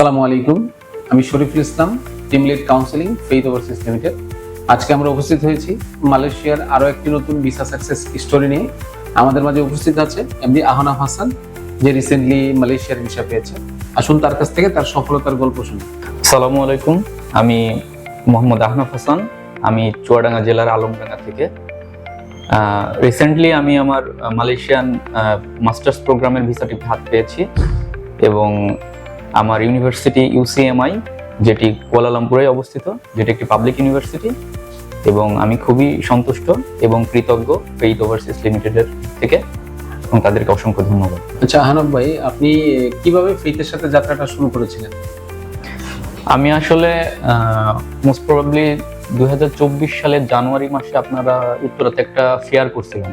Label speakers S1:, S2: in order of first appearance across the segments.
S1: আসসালামু আলাইকুম। আমি Shariful Islam team lead counselling Faith Overseas Limited আজকে আমরা উপস্থিত হয়েছি মালয়েশিয়ার আরও একটি নতুন ভিসা সাকসেস স্টোরি নিয়ে। আমাদের মাঝে উপস্থিত আছে এমডি আহনাফ হাসান, যে রিসেন্টলি মালয়েশিয়ার ভিসা পেয়েছে। আসুন তার কাছ থেকে তার সফলতার গল্প শুনি।
S2: আসসালামু আলাইকুম, আমি মোহাম্মদ আহনাফ হাসান, আমি চুয়াডাঙ্গা জেলার আলমডাঙ্গা থেকে। রিসেন্টলি আমি আমার মালয়েশিয়ান মাস্টার্স প্রোগ্রামের ভিসাটি হাত পেয়েছি এবং আমার ইউনিভার্সিটি ইউসিএমআই যেটি কুয়ালালামপুরে অবস্থিত যেটি একটি পাবলিক ইউনিভার্সিটি এবং আমি খুবই সন্তুষ্ট এবং কৃতজ্ঞ ফেইথ ওভারসিজ লিমিটেডের থেকে এবং তাদেরকে অসংখ্য ধন্যবাদ।
S1: আচ্ছা আহনাফ ভাই আপনি কীভাবে ফেইথের সাথে যাত্রাটা শুরু করেছিলেন?
S2: আমি আসলে মোস্ট প্রবাবলি দুই সালের জানুয়ারি মাসে আপনারা উত্তরাতে একটা ফেয়ার করছিলেন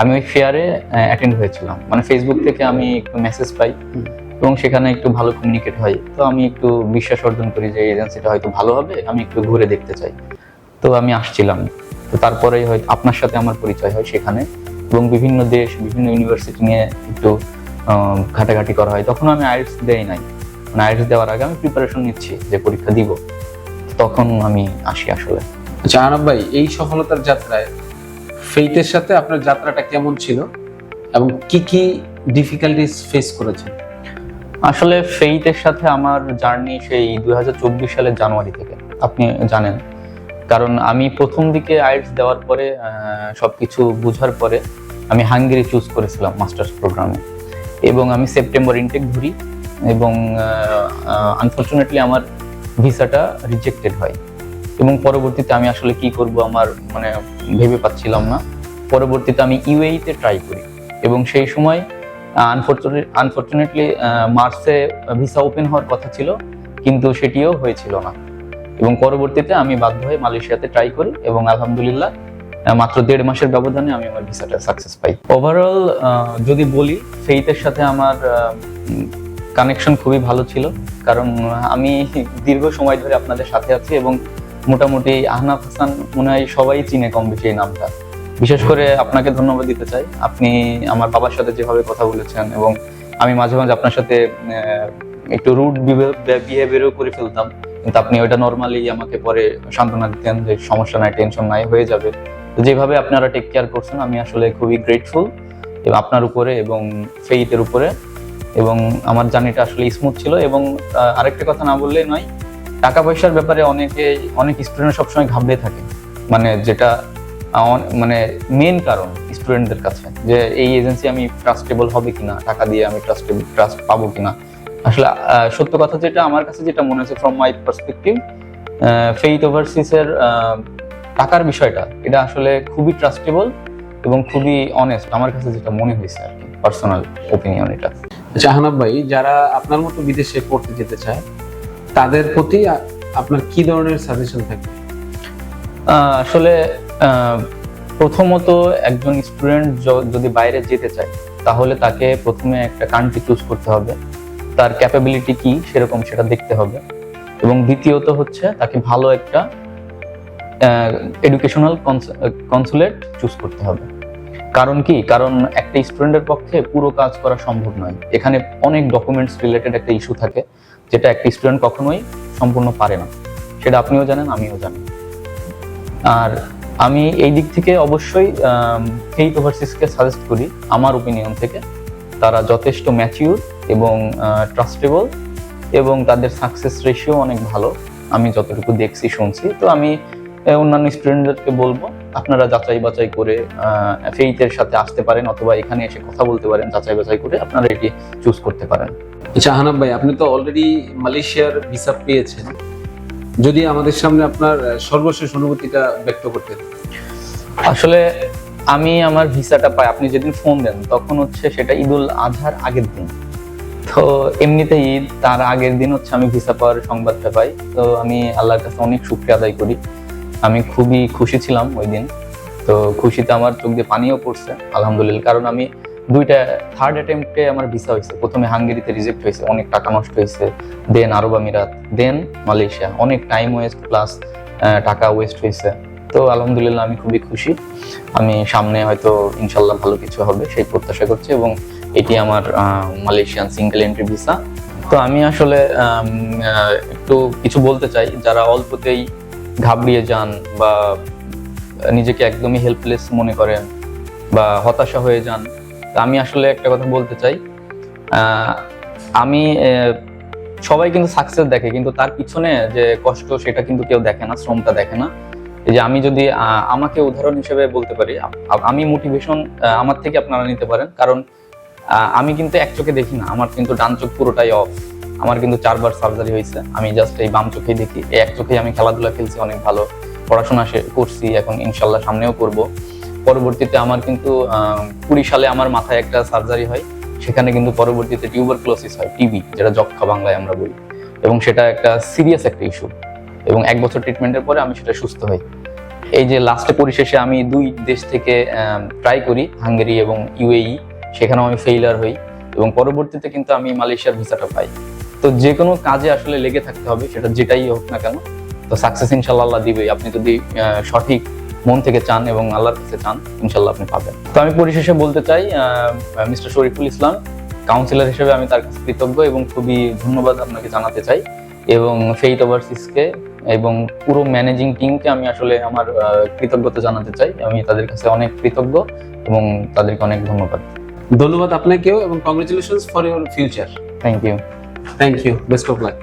S2: আমি ওই ফেয়ারে অ্যাটেন্ড হয়েছিলাম। মানে ফেসবুক থেকে আমি একটু মেসেজ পাই। এবং সেখানে একটু ভালো কমিউনিকেট হয়। তো আমি একটু বিশ্বাস অর্জন করি যে এজেন্সিটা হয়তো ভালো হবে, আমি একটু ঘুরে দেখতে চাই। তো আমি আসছিলাম। তো তারপরেই হয়তো আপনার সাথে আমার পরিচয় হয় সেখানে এবং বিভিন্ন দেশ, বিভিন্ন ইউনিভার্সিটি নিয়ে একটু ঘাটাঘাটি করা হয়। তখন আমি আইএলস দেই নাই। মানে আইএলস দেওয়ার আগে আমি প্রিপারেশন নিচ্ছি যে পরীক্ষা দিব। তখন আমি আসি আসলে।
S1: আচ্ছা আহনাফ ভাই, এই সফলতার যাত্রায় ফেইথের সাথে আপনার যাত্রাটা কেমন ছিল? এবং কি কি ডিফিকাল্টিস ফেস করেছেন?
S2: আসলে ফেইথের সাথে আমার জার্নি সেই দু হাজার চব্বিশ সালের জানুয়ারি থেকে আপনি জানেন। কারণ আমি প্রথম দিকে আইএলস দেওয়ার পরে আহ, সবকিছু বুঝার পরে আমি হাঙ্গেরি চুজ করেছিলাম মাস্টার্স প্রোগ্রামে। এবং আমি সেপ্টেম্বর ইনটেক ঘুরি এবং আনফর্চুনেটলি আমার ভিসাটা রিজেক্টেড হয়। এবং পরবর্তীতে আমি আসলে কি করব আমার মানে ভেবে পাচ্ছিলাম না। পরবর্তীতে আমি ইউএইতে ট্রাই করি। এবং সেই সময় আনফর্চুনেটলি মার্চে ভিসা ওপেন হওয়ার কথা ছিল, কিন্তু সেটিও হয়েছিল না। এবং পরবর্তীতে আমি বাধ্য হয়ে মালয়েশিয়াতে ট্রাই করি এবং আলহামদুলিল্লাহ মাত্র দেড় মাসের ব্যবধানে আমি আমার ভিসাটা সাকসেস পাই। ওভারঅল যদি বলি ফেইথের সাথে আমার কানেকশন খুবই ভালো ছিল, কারণ আমি দীর্ঘ সময় ধরে আপনাদের সাথে আছি এবং মোটামুটি আহনাফ হাসান মনে হয় সবাই চিনে কম বেশি এই নামটা। বিশেষ করে আপনাকে ধন্যবাদ দিতে চাই। আপনি আমার বাবার সাথে যেভাবে কথা বলেছেন এবং আমি মাঝে মাঝে আপনার সাথে একটু রুট বিহেভিয়ারও করে ফেলতাম। কিন্তু আপনি ওইটা নর্মালি আমাকে পরে সান্ত্বনা দিতেন যে সমস্যা নাই টেনশন নাই, হয়ে যাবে। তো যেভাবে আপনারা টেক কেয়ার করছেন, আমি আসলে খুবই গ্রেটফুল এবং আপনার উপরে এবং ফেইথের উপরে। এবং আমার জার্নিটা আসলে স্মুথ ছিল এবং আরেকটা কথা না বললেই নয়, টাকা পয়সার ব্যাপারে অনেকে, অনেক স্টুডেন্ট সবসময় ঘাবড়ে থাকে। মানে যেটা মানে মেন কারণ স্টুডেন্টদের কাছে যে এই এজেন্সি আমি ট্রাস্টেবল হবে কিনা টাকা দিয়ে আমি ট্রাস্টেবল ট্রাস্ট পাবো কিনা। আসলে সত্য কথা যেটা আমার কাছে যেটা মনে হচ্ছে ফ্রম মাই পার্সপেক্টিভ ফেইথ ওভারসিসের টাকার বিষয়টা এটা আসলে খুবই ট্রাস্টেবল এবং খুবই অনেস্ট আমার কাছে যেটা মনে হয়েছে আর কি পার্সোনাল ওপিনিয়ন এটা।
S1: আচ্ছা আহনাফ ভাই যারা আপনার মতো বিদেশে পড়তে যেতে চায় তাদের প্রতি আপনার কি ধরনের সাজেশন থাকবে
S2: আসলে প্রথমত একজন স্টুডেন্ট যদি বাইরে যেতে চায়, তাহলে তাকে প্রথমে একটা কান্ট্রি চুজ করতে হবে। তার ক্যাপাবিলিটি কি সেরকম সেটা দেখতে হবে। এবং দ্বিতীয়ত হচ্ছে তাকে ভালো একটা এডুকেশনাল কনসুলেট চুজ করতে হবে। কারণ কি? কারণ একটা স্টুডেন্টের পক্ষে পুরো কাজ করা সম্ভব নয়। এখানে অনেক ডকুমেন্টস রিলেটেড একটা ইস্যু থাকে, যেটা একটা স্টুডেন্ট কখনোই সম্পূর্ণ পারে না। সেটা আপনিও জানেন, আমিও জানি। আর আমি এই দিক থেকে অবশ্যই ফেইথ ওভারসিসকে সাজেস্ট করি, আমার ওপিনিয়ন থেকে। তারা যথেষ্ট ম্যাচিউর এবং ট্রাস্টেবল এবং তাদের সাকসেস রেশিও অনেক ভালো। আমি যতটুকু দেখছি, শুনছি। তো আমি অন্যান্য স্টুডেন্টদেরকে বলব, আপনারা যাচাই বাছাই করে ফেইথের সাথে আসতে পারেন অথবা এখানে এসে কথা বলতে পারেন, যাচাই বাছাই করে আপনারা এটি চুজ করতে পারেন।
S1: আচ্ছা আহনাফ ভাই, আপনি তো অলরেডি মালয়েশিয়ার ভিসা পেয়েছেন। যদি আমাদের সামনে আপনার সর্বশেষ অনুভূতিটা ব্যক্ত করতেন
S2: আসলে আমি আমার ভিসাটা পাই, আপনি যেদিন ফোন দেন, তখন হচ্ছে সেটা ঈদুল আজহার আগের দিন। তো এমনিতে ঈদ, তার আগের দিন হচ্ছে আমি ভিসা পাওয়ার সংবাদটা পাই। তো আমি আল্লাহর কাছে অনেক শুক্রিয়া আদায় করি। আমি খুবই খুশি ছিলাম ওই দিন। তো খুশিতে আমার চোখ দিয়ে পানিও পড়ছে, আলহামদুলিল্লাহ। কারণ আমি দুইটা থার্ড অ্যাটেম্পটে আমার ভিসা হয়েছে। প্রথমে হাঙ্গেরিতে রিজেক্ট হয়েছে, অনেক টাকা নষ্ট হয়েছে। দেন আরব আমিরাত দেন মালয়েশিয়া। অনেক টাইম ওয়েস্ট প্লাস টাকা ওয়েস্ট হয়েছে। তো আলহামদুলিল্লাহ আমি খুবই খুশি। আমি সামনে হয়তো ইনশাল্লাহ ভালো কিছু হবে, সেই প্রত্যাশা করছি এবং এটি আমার মালয়েশিয়ান সিঙ্গেল এন্ট্রি ভিসা তো আমি আসলে একটু কিছু বলতে চাই। যারা অল্পতেই ঘাবড়িয়ে যান বা নিজেকে একদমই হেল্পলেস মনে করেন বা হতাশা হয়ে যান আমি আসলে একটা কথা বলতে চাই। আমি সবাই কিন্তু সাকসেস দেখে, কিন্তু তার পিছনে যে কষ্ট সেটা কিন্তু কেউ দেখে না, শ্রমটা দেখে না। যে আমি যদি আমাকে উদাহরণ হিসেবে বলতে পারি আমি মোটিভেশন আমার থেকে আপনারা নিতে পারেন। কারণ আমি কিন্তু এক চোখে দেখি না, আমার কিন্তু ডান চোখ পুরোটাই অফ আমার কিন্তু চারবার সার্জারি হয়েছে, আমি জাস্ট এই বাম চোখেই দেখি। এই এক চোখেই আমি খেলাধুলা খেলছি, অনেক ভালো পড়াশোনা করছি, এখন ইনশাল্লাহ সামনেও করব। পরবর্তীতে আমার কিন্তু কুড়ি সালে আমার মাথায় একটা সার্জারি হয়। সেখানে কিন্তু পরবর্তীতে টিউবার ক্লোসিস হয় টিবি যেটা যক্ষা বাংলায় আমরা বলি। এবং সেটা একটা সিরিয়াস একটা ইস্যু এবং এক বছর ট্রিটমেন্টের পরে আমি সেটা সুস্থ হই। এই যে লাস্টে পরিশেষে আমি দুই দেশ থেকে ট্রাই করি হাঙ্গেরি এবং ইউএই সেখানেও আমি ফেইলার হই। এবং পরবর্তীতে কিন্তু আমি মালয়েশিয়ার ভিসাটা পাই। তো যে কোনো কাজে আসলে লেগে থাকতে হবে, সেটা যেটাই হোক না কেন। তো সাকসেস ইনশাল্লাহ দিবে আপনি যদি সঠিক মন থেকে চান এবং আল্লাহর কাছে চান ইনশাল্লাহ আপনি পাবেন। তো আমি পরিশেষে বলতে চাই মিস্টার শরীফুল ইসলাম কাউন্সিলর হিসেবে আমি তার কাছে কৃতজ্ঞ এবং খুবই ধন্যবাদ আপনাকে জানাতে চাই এবং ফেইট ওভারসিসকে এবং পুরো ম্যানেজিং টিমকে আমি আসলে আমার কৃতজ্ঞতা জানাতে চাই। আমি তাদের কাছে অনেক কৃতজ্ঞ এবং তাদেরকে অনেক ধন্যবাদ।
S1: ধন্যবাদ আপনাকেও এবং congratulations for your future
S2: thank you
S1: thank you best of luck